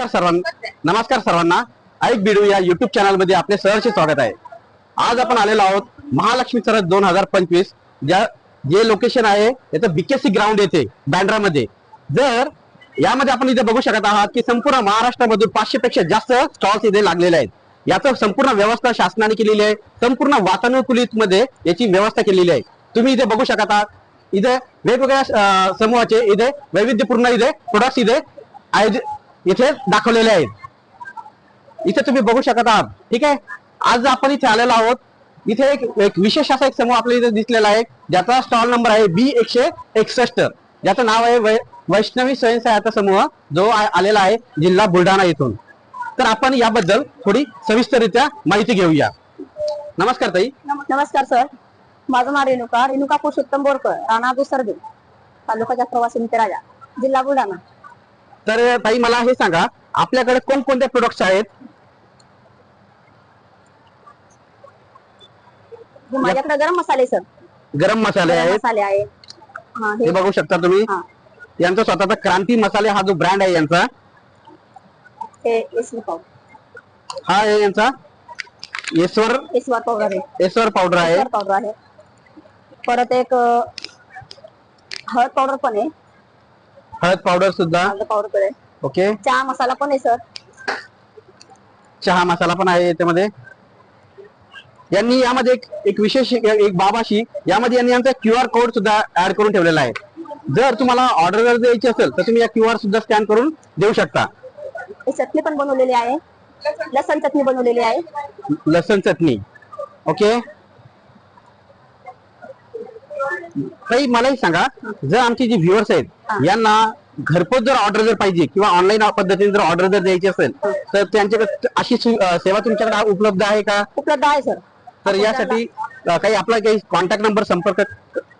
नमस्कार सर्वांना नमस्कार सर्वांना. ऐक बिडू या युट्यूब चॅनलमध्ये आपले सहर्ष स्वागत आहे. आज आपण आलेलो आहोत महालक्ष्मी सरस दोन हजार पंचवीस ज्या जे लोकेशन आहे याचं बीकेसी ग्राउंड येथे बँड्रामध्ये जर यामध्ये आपण इथे बघू शकत आहात की संपूर्ण महाराष्ट्रामधून पाचशे पेक्षा जास्त स्टॉल्स इथे लागलेले आहेत. याचं संपूर्ण व्यवस्था शासनाने केलेली आहे. संपूर्ण वातानुकूलित मध्ये याची व्यवस्था केलेली आहे. तुम्ही इथे बघू शकत आहात. इथे वेगवेगळ्या समूहाचे इथे वैविध्यपूर्ण इथे प्रोडक्ट्स इथे आयोजित इथे दाखवलेले आहेत. इथे तुम्ही बघू शकत आहात. ठीक आहे? आज आपण इथे आलेलो आहोत. इथे एक एक विशेष असा एक समूह आपल्या इथे दिसलेला आहे. ज्याचा स्टॉल नंबर आहे बी एकशे एकसष्ट. ज्याचं नाव आहे वै- वैष्णवी स्वयंसहायता समूह जो आलेला आहे जिल्हा बुलढाणा येथून तर आपण याबद्दल थोडी सविस्तरित्या माहिती घेऊया. नमस्कार ताई. नमस्कार सर. माझं नाव रेणुका रेणुका पुरुषोत्तम बोरकर राणा दुसरदे तालुक्याच्या प्रवासी राजा जिल्हा बुलढाणा. तर ताई मला हे सांगा. आपल्याकडे कोणकोणते प्रोडक्ट्स आहेत? माझ्याकडे गरम मसाले सर गरम मसाले गरम आहेत. मसाले आहे हा, हे हे बघू शकता तुम्ही. हा, यांचा स्वतःचा क्रांती मसाले हा जो ब्रँड आहे यांचा. हे पावडर हा आहे यांचा. येसवर एसवार पावडर आहे. येसवर पावडर आहे. पावडर आहे. परत एक अं, हळद पावडर पण आहे. हळद पावडर सुद्धा. हळद पावडर आहे ओके. चहा मसाला पण आहे सर. चहा मसाला पण आहे याच्यामध्ये. यांनी यामध्ये एक एक विशेष एक बाबाशी यामध्ये यांनी यांचा क्यू आर कोड सुद्धा ऍड करून ठेवलेला आहे. जर तुम्हाला ऑर्डर जर द्यायची असेल तर तुम्ही या क्यू आर सुद्धा स्कॅन करून देऊ शकता. ही चटणी पण बनवलेली आहे. लसण चटणी बनवलेली आहे. लसण चटणी. ओके? काही मलाही सांगा जर आमची जी व्ह्युअर्स आहेत यांना घरपोच जर ऑर्डर जर पाहिजे किंवा ऑनलाईन पद्धतीने जर ऑर्डर जर द्यायची असेल तर त्यांच्याकडे अशी सेवा तुमच्याकडे उपलब्ध आहे का? उपलब्ध आहे सर. तर यासाठी काही आपला काही कॉन्टॅक्ट नंबर संपर्क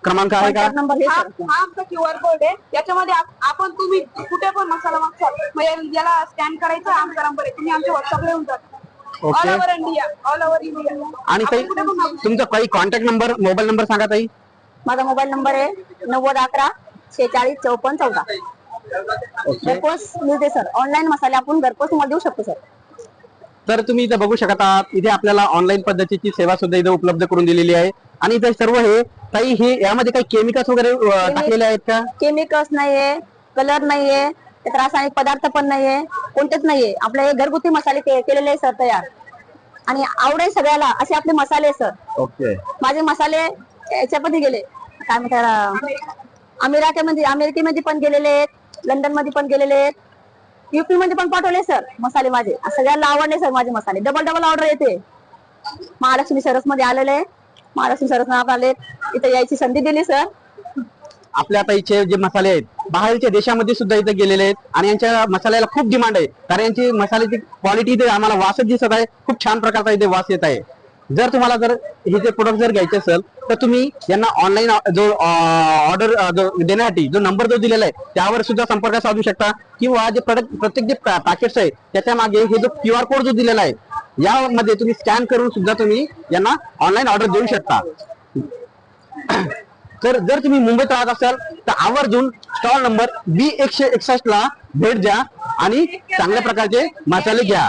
क्रमांक आहे का? नंबर हे हा हा आमचा क्यू आर कोड आहे. याच्यामध्ये आप- आपण तुम्ही कुठे पण मसाला मागसाल मग या- याला स्कॅन करायचा आमचा नंबर आहे. तुम्ही आमच्या व्हॉट्सअपला येऊन जाता all over India all over India आणि काही कुठे पण मागू तुमचा काही कॉन्टॅक्ट नंबर मोबाईल नंबर सांगा ताई. माझा मोबाईल नंबर आहे नव्वद अकरा शेचाळीस चौपन्न चौदा. ओके. घरपोच मिळते सर. ऑनलाईन मसाले आपण घरपोच मध्ये देऊ शकतो सर. तर तुम्ही इथे बघू शकत आहात इथे आपल्याला ऑनलाईन पद्धतीची सेवा सुद्धा इथे उपलब्ध करून दिलेली आहे. आणि इथे सर्व हे काही हे यामध्ये काही केमिकल्स वगैरे अं, टाकलेले आहेत का? केमिकल्स नाहीये कलर नाहीये त्यात रासायनिक पदार्थ पण नाहीये कोणतेच नाहीये. आपले हे घरगुती मसाले के- केलेले आहे सर तयार. आणि आवडेल सगळ्याला असे आपले मसाले आहे, सर. ओके. माझे मसाले याच्यामध्ये गेले. काय म्हणतात अमेरिकेमध्ये अमेरिकेमध्ये पण गेलेले आहेत लंडनमध्ये पण गेलेले आहेत. युपी मध्ये पण पाठवले सर मसाले माझे. सगळ्यांना आवडले सर माझे मसाले. डबल डबल ऑर्डर येते. महालक्ष्मी सरसमध्ये आलेले महालक्ष्मी सरस नाव आले इथे यायची संधी दिली सर आपल्या आता इथे जे मसाले आहेत बाहेरच्या देशामध्ये सुद्धा इथे गेलेले आहेत आणि यांच्या मसाल्याला खूप डिमांड आहे. कारण यांची मसाल्याची क्वालिटी इथे आम्हाला वासच दिसत आहे. खूप छान प्रकारचा इथे वास येत आहे. जर तुम्हाला जर हे जे प्रोडक्ट जर घ्यायचे असेल तर तुम्ही यांना ऑनलाईन जो ऑर्डर जो देण्यासाठी जो नंबर जो दिलेला आहे त्यावर सुद्धा संपर्क साधू शकता. किंवा जे प्रोडक्ट प्रत्येक जे पॅकेट्स आहे त्याच्यामागे हे जो क्यू आर कोड जो दिलेला आहे यामध्ये तुम्ही स्कॅन करून सुद्धा तुम्ही यांना ऑनलाईन ऑर्डर देऊ शकता. तर जर तुम्ही मुंबईत राहत असाल तर आवर्जून स्टॉल नंबर बी एकशे एकसष्ट ला भेट द्या आणि चांगल्या प्रकारचे मसाले घ्या.